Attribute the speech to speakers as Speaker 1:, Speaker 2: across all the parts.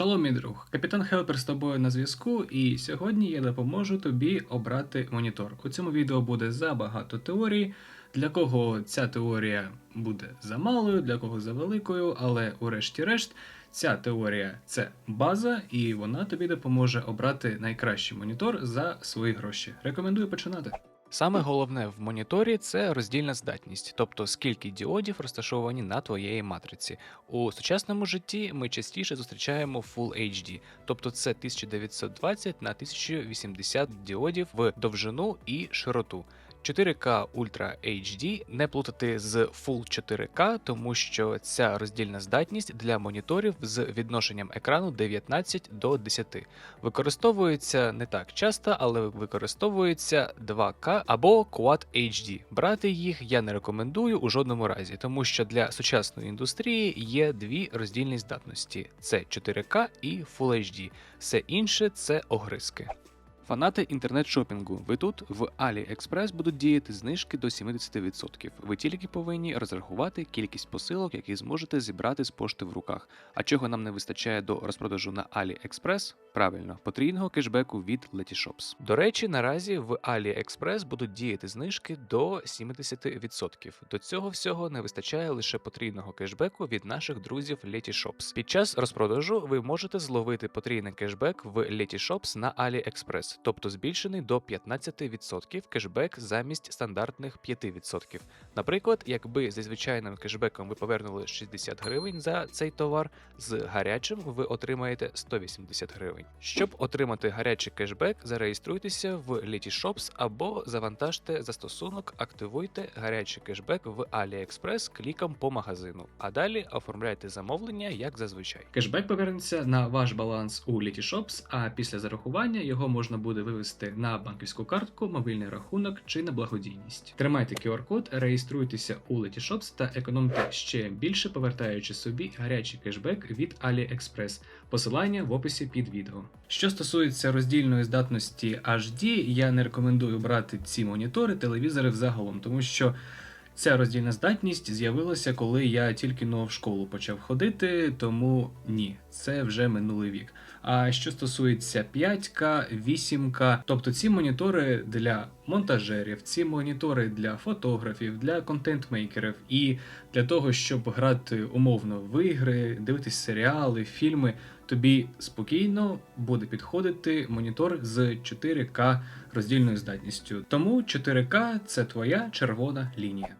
Speaker 1: Шалом, мій друг, капітан Хелпер з тобою на зв'язку, і сьогодні я допоможу тобі обрати монітор. У цьому відео буде забагато теорій. Для кого ця теорія буде замалою, для кого за великою, але урешті-решт, ця теорія це база, і вона тобі допоможе обрати найкращий монітор за свої гроші. Рекомендую починати.
Speaker 2: Саме головне в моніторі це роздільна здатність, тобто скільки діодів розташовані на твоєї матриці. У сучасному житті ми частіше зустрічаємо Full HD, тобто це 1920 на 1080 діодів в довжину і широту. 4К Ultra HD не плутати з Full 4K, тому що ця роздільна здатність для моніторів з відношенням екрану 19 до 10. Використовується не так часто, але використовується 2К або Quad HD. Брати їх я не рекомендую у жодному разі, тому що для сучасної індустрії є дві роздільні здатності: це 4К і Full HD. Все інше це огризки. Фанати інтернет-шопінгу, ви тут в AliExpress будуть діяти знижки до 70%. Ви тільки повинні розрахувати кількість посилок, які зможете зібрати з пошти в руках. А чого нам не вистачає до розпродажу на AliExpress? Правильно, потрійного кешбеку від Letyshops. До речі, наразі в AliExpress будуть діяти знижки до 70%. До цього всього не вистачає лише потрійного кешбеку від наших друзів Letyshops. Під час розпродажу ви можете зловити потрійний кешбек в Letyshops на AliExpress, тобто збільшений до 15% кешбек замість стандартних 5%. Наприклад, якби зі звичайним кешбеком ви повернули 60 гривень за цей товар, з гарячим ви отримаєте 180 гривень. Щоб отримати гарячий кешбек, зареєструйтеся в Letyshops або завантажте застосунок, активуйте гарячий кешбек в AliExpress кліком по магазину, а далі оформляйте замовлення як зазвичай.
Speaker 1: Кешбек повернеться на ваш баланс у Letyshops, а після зарахування його можна буде вивести на банківську картку, мобільний рахунок чи на благодійність. Тримайте QR-код, реєструйтеся у Letyshops та економте ще більше, повертаючи собі гарячий кешбек від AliExpress. Посилання в описі під відео. Що стосується роздільної здатності HD, я не рекомендую брати ці монітори, телевізори взагалом, тому що. Ця роздільна здатність з'явилася, коли я тільки но в школу почав ходити, тому ні, це вже минулий вік. А що стосується 5К, 8К, тобто ці монітори для монтажерів, ці монітори для фотографів, для контент-мейкерів і для того, щоб грати умовно в ігри, дивитись серіали, фільми, тобі спокійно буде підходити монітор з 4К роздільною здатністю. Тому 4К це твоя червона лінія.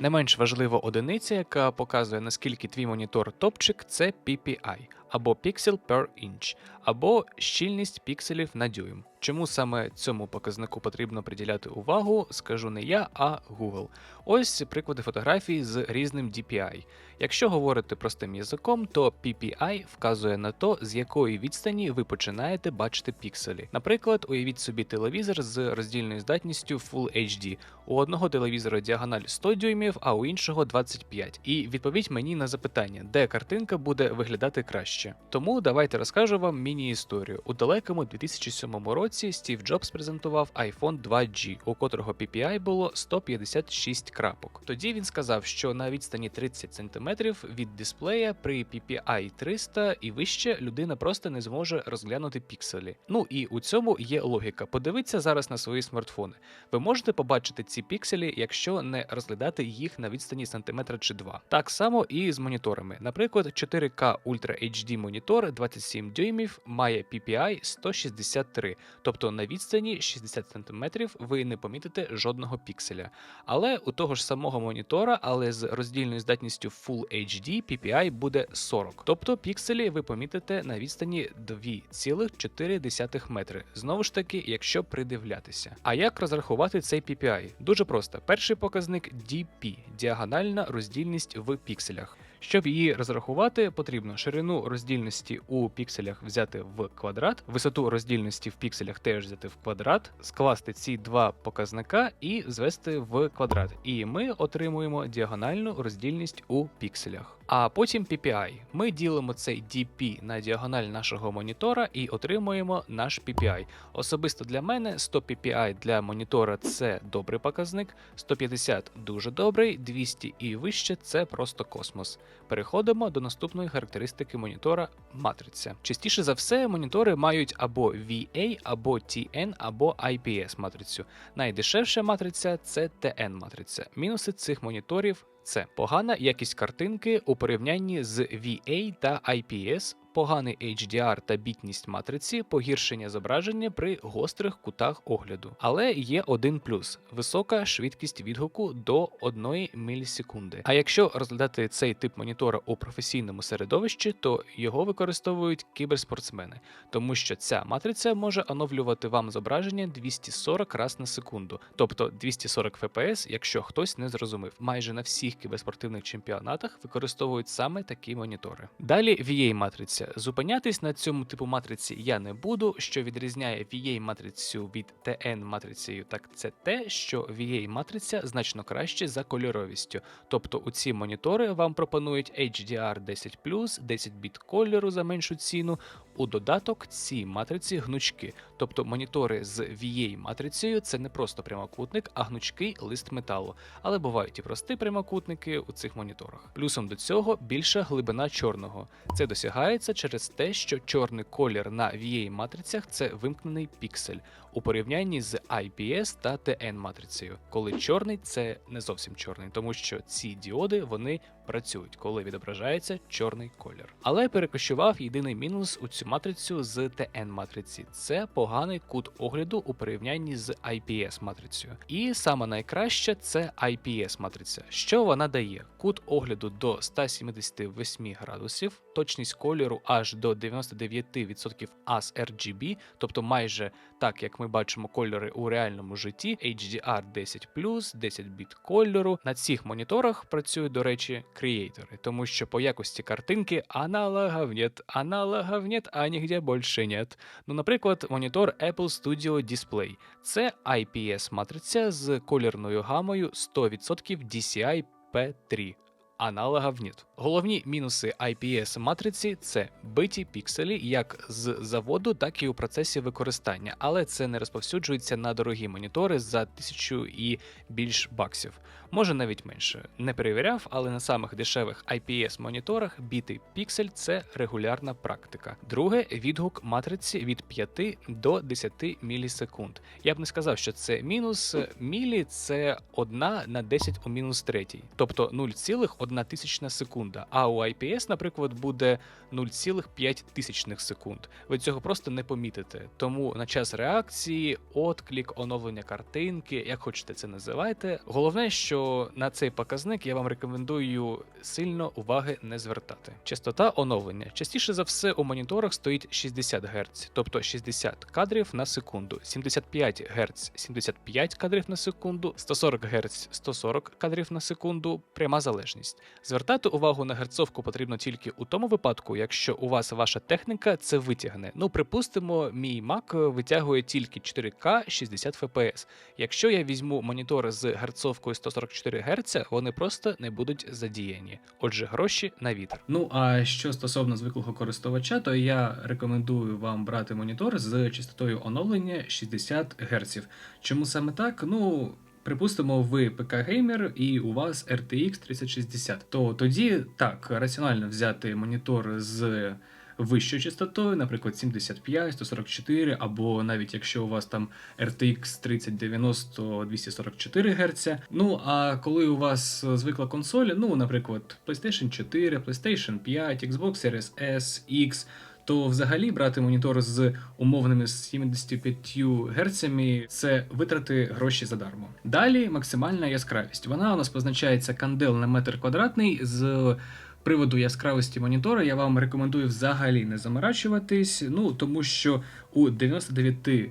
Speaker 2: Не менш важлива одиниця, яка показує наскільки твій монітор топчик, це PPI або Pixel per Inch, або щільність пікселів на дюйм. Чому саме цьому показнику потрібно приділяти увагу, скажу не я, а Google. Ось приклади фотографій з різним DPI. Якщо говорити простим язиком, то PPI вказує на то, з якої відстані ви починаєте бачити пікселі. Наприклад, уявіть собі телевізор з роздільною здатністю Full HD. У одного телевізора діагональ 100 дюймів, а у іншого 25. І відповідь мені на запитання, де картинка буде виглядати краще. Тому давайте розкажу вам міні-історію. У далекому 2007 році Стів Джобс презентував iPhone 2G, у котрого PPI було 156 крапок. Тоді він сказав, що на відстані 30 см від дисплея при PPI 300 і вище людина просто не зможе розглянути пікселі. Ну і у цьому є логіка. Подивіться зараз на свої смартфони. Ви можете побачити ці пікселі, якщо не розглядати їх на відстані сантиметра чи два. Так само і з моніторами. Наприклад, 4К Ultra HD монітор 27 дюймів має PPI 163, тобто на відстані 60 см ви не помітите жодного пікселя. Але у того ж самого монітора, але з роздільною здатністю Full HD PPI буде 40, тобто пікселі ви помітите на відстані 2,4 метри. Знову ж таки, якщо придивлятися. А як розрахувати цей PPI? Дуже просто. Перший показник DP діагональна роздільність в пікселях. Щоб її розрахувати, потрібно ширину роздільності у пікселях взяти в квадрат, висоту роздільності в пікселях теж взяти в квадрат, скласти ці два показника і звести в квадрат. І ми отримуємо діагональну роздільність у пікселях. А потім PPI. Ми ділимо цей DP на діагональ нашого монітора і отримуємо наш PPI. Особисто для мене 100 PPI для монітора це добрий показник, 150 дуже добрий, 200 і вище це просто космос. Переходимо до наступної характеристики монітора матриця. Частіше за все, монітори мають або VA, або TN, або IPS матрицю. Найдешевша матриця це TN матриця. Мінуси цих моніторів це погана якість картинки у порівнянні з VA та IPS, поганий HDR та бітність матриці, погіршення зображення при гострих кутах огляду. Але є один плюс: висока швидкість відгуку до 1 мілісекунди. А якщо розглядати цей тип монітора у професійному середовищі, то його використовують кіберспортсмени, тому що ця матриця може оновлювати вам зображення 240 раз на секунду, тобто 240 FPS, якщо хтось не зрозумів. Майже на всіх кіберспортивних чемпіонатах використовують саме такі монітори. Далі VA матриця. Зупинятись на цьому типу матриці я не буду. Що відрізняє VA матрицю від TN матрицею, так це те, що VA матриця значно краще за кольоровістю. Тобто у ці монітори вам пропонують HDR 10 10 біт кольору за меншу ціну. У додаток ці матриці гнучки, тобто монітори з VA матрицею це не просто прямокутник, а гнучкий лист металу. Але бувають і прості прямокутники у цих моніторах. Плюсом до цього більша глибина чорного. Це досягається через те, що чорний колір на VA матрицях це вимкнений піксель у порівнянні з IPS та TN матрицею, коли чорний це не зовсім чорний, тому що ці діоди вони працюють, коли відображається чорний колір. Але перекощував єдиний мінус у цю матрицю з TN матриці це поганий кут огляду у порівнянні з IPS матрицею. І саме найкраще це IPS матриця. Що вона дає? Кут огляду до 178 градусів, точність кольору аж до 99% ASRGB, тобто майже так, як ми бачимо кольори у реальному житті, HDR 10 10 біт кольору. На цих моніторах працюють, до речі, креатори, тому що по якості картинки аналогов нет, аналогов нет, а нігде більше нет. Ну, наприклад, монітор Apple Studio Display. Це IPS матриця з колірною гамою 100% DCI P3 аналогів нет. Головні мінуси IPS матриці це биті пікселі як з заводу, так і у процесі використання, але це не розповсюджується на дорогі монітори за тисячу і більш баксів. Може навіть менше. Не перевіряв, але на самих дешевих IPS моніторах бітий піксель це регулярна практика. Друге відгук матриці від 5 до 10 мілісекунд. Я б не сказав, що це мінус. Мілі це 1 на 10 у мінус 3, тобто 0,1 тисячна секунда. А у IPS, наприклад, буде 0,5 тисячних секунд. Ви цього просто не помітите. Тому на час реакції, отклік, оновлення картинки, як хочете це називайте. Головне, що на цей показник я вам рекомендую сильно уваги не звертати. Частота оновлення. Частіше за все у моніторах стоїть 60 Гц, тобто 60 кадрів на секунду, 75 Гц 75 кадрів на секунду, 140 Гц 140 кадрів на секунду, пряма залежність. Звертати увагу на герцовку потрібно тільки у тому випадку, якщо у вас ваша техніка це витягне. Ну, припустимо, мій Mac витягує тільки 4К 60 FPS. Якщо я візьму монітори з герцовкою 144 Гц, вони просто не будуть задіяні. Отже, гроші на вітер.
Speaker 1: Ну а що стосовно звиклого користувача, то я рекомендую вам брати монітор з частотою оновлення 60 Гц. Чому саме так? Ну. Припустимо, ви ПК-геймер і у вас RTX 3060, то тоді так раціонально взяти монітор з вищою частотою, наприклад, 75, 144, або навіть якщо у вас там RTX 3090 244 Гц. Ну а коли у вас звикла консоль, ну, наприклад, PlayStation 4, PlayStation 5, Xbox Series S, X, то взагалі брати монітор з умовними 75 Гц це витрати гроші задармо. Далі максимальна яскравість. Вона у нас позначається кандел на метр квадратний з. Приводу яскравості монітора я вам рекомендую взагалі не заморачуватись, ну тому що у 99%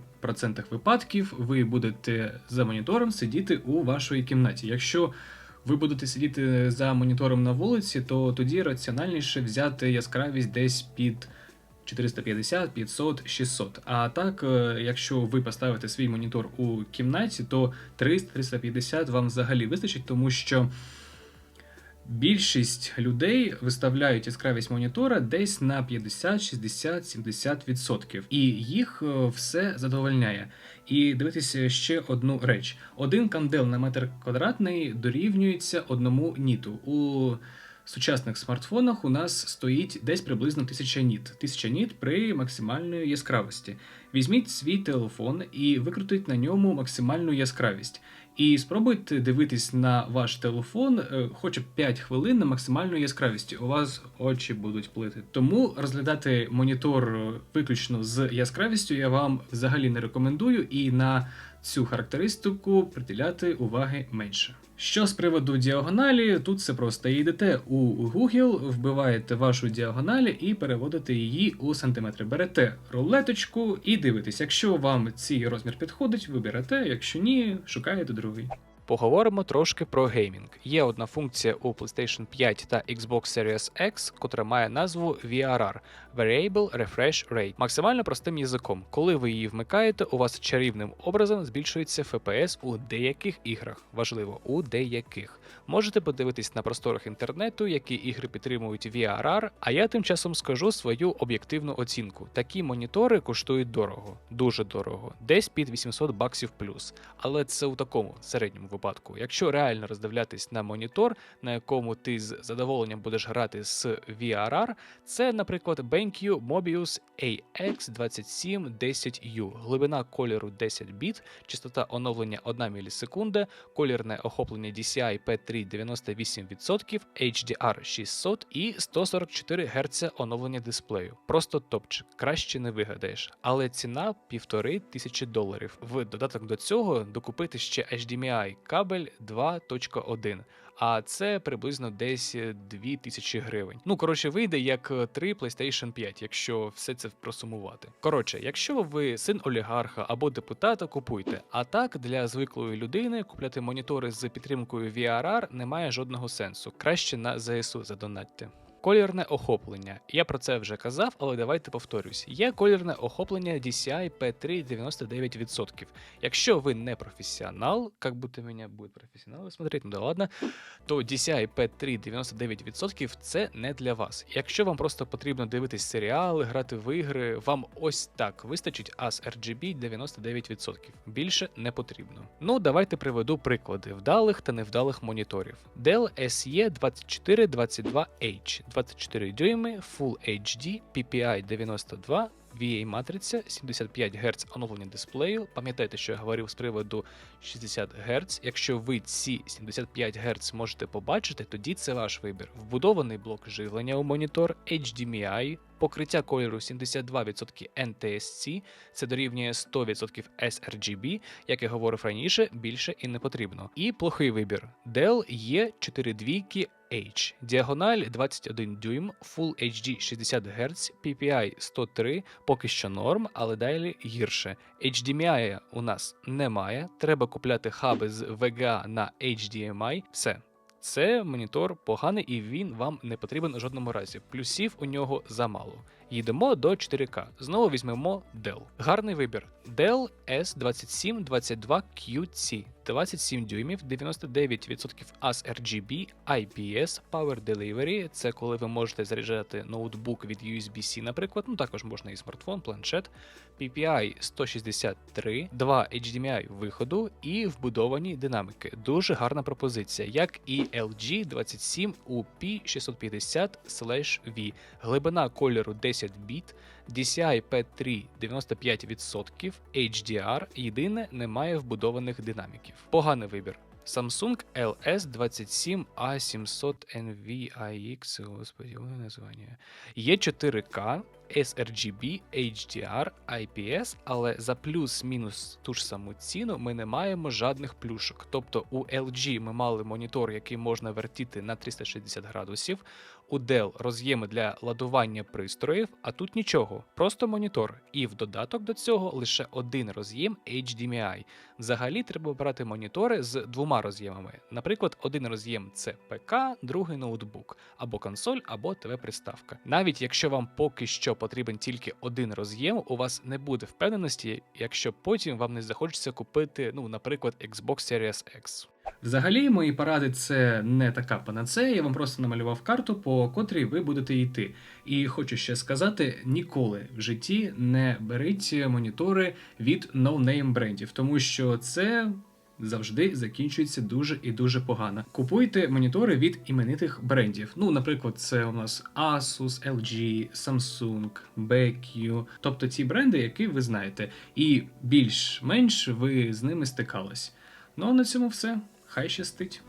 Speaker 1: випадків ви будете за монітором сидіти у вашій кімнаті. Якщо ви будете сидіти за монітором на вулиці, то тоді раціональніше взяти яскравість десь під 450, 500, 600. А так, е, якщо ви поставите свій монітор у кімнаті, то 300-350 вам взагалі вистачить, тому що Більшість людей виставляють яскравість монітора десь на 50, 60, 70%. І їх е, все задовольняє. І дивитися ще одну реч: один кандел на метр квадратний дорівнюється одному ніту. У сучасних смартфонах у нас стоїть десь приблизно 1000 ніт. 1000 ніт при максимальної яскравості. Візьміть свій телефон і викрутіть на ньому максимальну яскравість. І спробуйте дивитись на ваш телефон хоча б 5 хвилин на максимальну яскравості. У вас очі будуть плити. Тому розглядати монітор е, виключно з яскравістю я вам взагалі не рекомендую, і на цю характеристику приділяти уваги менше. Що з приводу діагоналі, тут все просто йдете у Google, вбиваєте вашу діагональ і переводите її у сантиметри. Берете рулеточку і дивитесь. Якщо вам цей розмір підходить, виберете, якщо ні, шукаєте другий.
Speaker 2: Поговоримо трошки про геймінг. Є одна функція у PlayStation 5 та Xbox Series X, котра має назву VRR Variable Refresh Rate. Максимально простим язиком. Коли ви її вмикаєте, у вас чарівним образом збільшується FPS у деяких іграх. Важливо, у деяких. Можете подивитись на просторах інтернету, які ігри підтримують VRR, а я тим часом скажу свою об'єктивну оцінку. Такі монітори коштують дорого, дуже дорого, десь під 800 баксів плюс. Але це у такому середньому випадку. Якщо реально роздивлятись на монітор, на якому ти з задоволенням будеш грати з VRR, це, наприклад, BenQ Mobius AX2710U, глибина кольору 10 біт, частота оновлення 1 мілісекунда, колірне охоплення DCI P3 98%, HDR 600 і 144 Гц оновлення дисплею. Просто топчик, краще не вигадаєш. Але ціна півтори тисячі доларів. В додаток до цього докупити ще HDMI кабель 2.1. А це приблизно десь 2000 гривень. Ну коротше, вийде як 3 PlayStation 5, якщо все це просумувати. Коротше, якщо ви син олігарха або депутата, купуйте. А так для звиклої людини купляти монітори з підтримкою VRR немає жодного сенсу. Краще на ЗСУ задонатьте. Колірне охоплення. Я про це вже казав, але давайте повторюсь. Є колірне охоплення DCI P3 99%. Якщо ви не професіонал, як будто мене будуть професіонали смотреть, ну да ладно, то DCI P3 99% це не для вас. Якщо вам просто потрібно дивитись серіали, грати в ігри, вам ось так вистачить AS RGB 99%. Більше не потрібно. Ну, давайте приведу приклади вдалих та невдалих моніторів. Dell SE 2422H 24 дюйми, Full HD, PPI 92, VA матриця, 75 Гц оновлення дисплею. Пам'ятайте, що я говорив з приводу 60 Гц. Якщо ви ці 75 Гц можете побачити, тоді це ваш вибір. Вбудований блок живлення у монітор, HDMI, покриття кольору 72% NTSC, це дорівнює 100% sRGB, як я говорив раніше, більше і не потрібно. І плохий вибір. Dell є 4 двійки H, діагональ 21 дюйм, Full HD 60 Гц, PPI 103, поки що норм, але далі гірше. HDMI у нас немає. Треба купляти хаби з VGA на HDMI. Все. Це монітор поганий і він вам не потрібен у жодному разі. Плюсів у нього замало. Їдемо до 4К. Знову візьмемо Dell. Гарний вибір. Dell S2722QC. 27 дюймів, 99% AS RGB, IPS, Power Delivery. Це коли ви можете заряджати ноутбук від USB-C, наприклад. Ну також можна і смартфон, планшет. PPI 163, 2 HDMI виходу і вбудовані динамики. Дуже гарна пропозиція, як і LG 27 UP650/V. Глибина кольору 10 біт, DCI P3 95%, HDR. Єдине, немає вбудованих динаміків. Поганий вибір. Samsung LS27A700NVIX, господи, названня. Є 4К, sRGB, HDR, IPS, але за плюс-мінус ту ж саму ціну ми не маємо жадних плюшок. Тобто у LG ми мали монітор, який можна вертіти на 360 градусів. У Dell роз'єми для ладування пристроїв, а тут нічого, просто монітор. І в додаток до цього лише один роз'єм HDMI. Взагалі треба брати монітори з двома роз'ємами. Наприклад, один роз'єм це ПК, другий ноутбук, або консоль, або ТВ-приставка. Навіть якщо вам поки що потрібен тільки один роз'єм, у вас не буде впевненості, якщо потім вам не захочеться купити, ну, наприклад, Xbox Series X.
Speaker 1: Взагалі, мої поради це не така панацея, я вам просто намалював карту, по котрій ви будете йти. І хочу ще сказати: ніколи в житті не беріть монітори від ноунейм брендів, тому що це. Завжди закінчується дуже і дуже погано. Купуйте монітори від іменитих брендів. Ну, наприклад, це у нас Asus, LG, Samsung, BQ, тобто ті бренди, які ви знаєте, і більш-менш ви з ними стикались. Ну а на цьому все. Хай щастить!